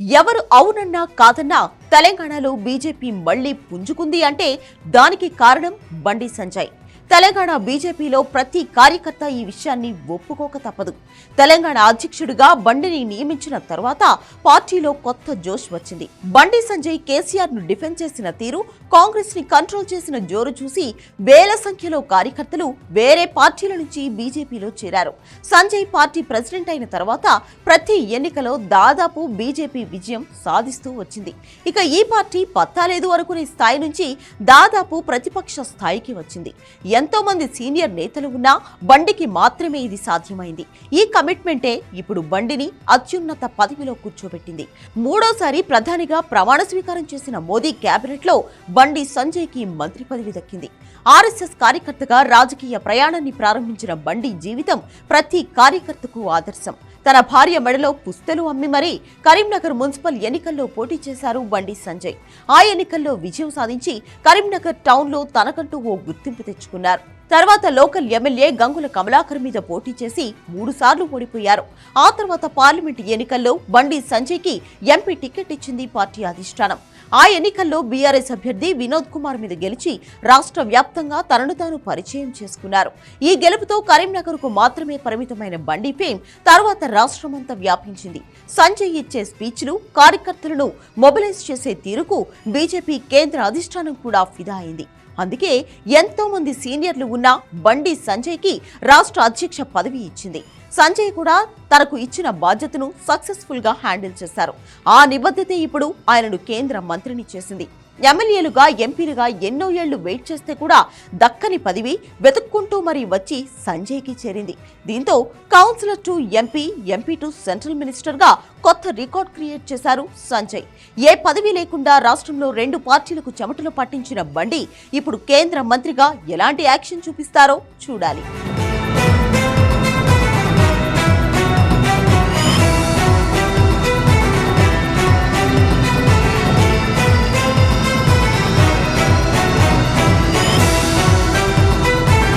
ఎవరు అవునన్నా కాదన్నా తెలంగాణలో బీజేపీ మళ్ళీ పుంజుకుంది అంటే దానికి కారణం బండి సంజయ్. తెలంగాణ బీజేపీలో ప్రతి కార్యకర్త ఈ విషయాన్ని ఒప్పుకోక తప్పదు. తెలంగాణ అధ్యక్షుడిగా బండిని నియమించిన తర్వాత పార్టీలో కొత్త జోష్ వచ్చింది. బండి సంజయ్ కేసీఆర్ను డిఫెండ్ చేసిన తీరు కాంగ్రెస్ని కంట్రోల్ చేసిన జోరు చూసి వేల సంఖ్యలో కార్యకర్తలు వేరే పార్టీల నుంచి బీజేపీలో చేరారు. సంజయ్ పార్టీ ప్రెసిడెంట్ అయిన తర్వాత ప్రతి ఎన్నికలో దాదాపు బీజేపీ విజయం సాధిస్తూ వచ్చింది. ఇక ఈ పార్టీ పత్తాలేదు అనుకునే స్థాయి నుంచి దాదాపు ప్రతిపక్ష స్థాయికి వచ్చింది. ఎంతో మంది సీనియర్ నేతలు ఉన్నా బండికి మాత్రమే ఇది సాధ్యమైంది. ఈ కమిట్మెంటే ఇప్పుడు బండిని అత్యున్నత పదవిలో కూర్చోబెట్టింది. మూడోసారి ప్రధానిగా ప్రమాణ స్వీకారం చేసిన మోదీ కేబినెట్లో బండి సంజయ్కి మంత్రి పదవి దక్కింది. ఆర్ఎస్ఎస్ కార్యకర్తగా రాజకీయ ప్రయాణాన్ని ప్రారంభించిన బండి జీవితం ప్రతి కార్యకర్తకు ఆదర్శం. తన భార్య మెడలో పుస్తలు అమ్మి మరీ కరీంనగర్ మున్సిపల్ ఎన్నికల్లో పోటీ చేశారు బండి సంజయ్. ఆ ఎన్నికల్లో విజయం సాధించి కరీంనగర్ టౌన్లో తనకంటూ ఓ గుర్తింపు తెచ్చుకున్నారు. తర్వాత లోకల్ ఎమ్మెల్యే గంగుల కమలాకర్ మీద పోటీ చేసి మూడు సార్లు ఓడిపోయారు. ఆ తర్వాత పార్లమెంటు ఎన్నికల్లో బండి సంజయ్కి ఎంపీ టికెట్ ఇచ్చింది పార్టీ అధిష్టానం. ఆ ఎన్నికల్లో బీఆర్ఎస్ అభ్యర్థి వినోద్ కుమార్ మీద గెలిచి రాష్ట్ర వ్యాప్తంగా తనను తాను పరిచయం చేసుకున్నారు. ఈ గెలుపుతో కరీంనగర్కు మాత్రమే పరిమితమైన బండి ఫేమ్ తర్వాత రాష్ట్రమంతా వ్యాపించింది. సంజయ్ ఇచ్చే స్పీచ్లు కార్యకర్తలను మొబిలైజ్ చేసే తీరుకు బీజేపీ కేంద్ర అధిష్టానం కూడా ఫిదా అయింది. అందుకే ఎంతో మంది సీనియర్లు ఉన్న బండి సంజయ్కి రాష్ట్ర అధ్యక్ష పదవి ఇచ్చింది. సంజయ్ కూడా తనకు ఇచ్చిన బాధ్యతను సక్సెస్ఫుల్గా హ్యాండిల్ చేశారు. ఆ నిబద్ధతే ఇప్పుడు ఆయనను కేంద్ర మంత్రిని చేసింది. ఎమ్మెల్యేలుగా ఎంపీలుగా ఎన్నో ఏళ్ళు వెయిట్ చేస్తే కూడా దక్కని పదవి వెతుక్కుంటూ మరీ వచ్చి సంజయ్కి చేరింది. దీంతో councillor to MP MP to central మినిస్టర్గా కొత్త రికార్డ్ క్రియేట్ చేశారు సంజయ్. ఏ పదవి లేకుండా రాష్ట్రంలో రెండు పార్టీలకు చెమటలు పట్టించిన బండి ఇప్పుడు కేంద్ర మంత్రిగా ఎలాంటి యాక్షన్ చూపిస్తారో చూడాలి.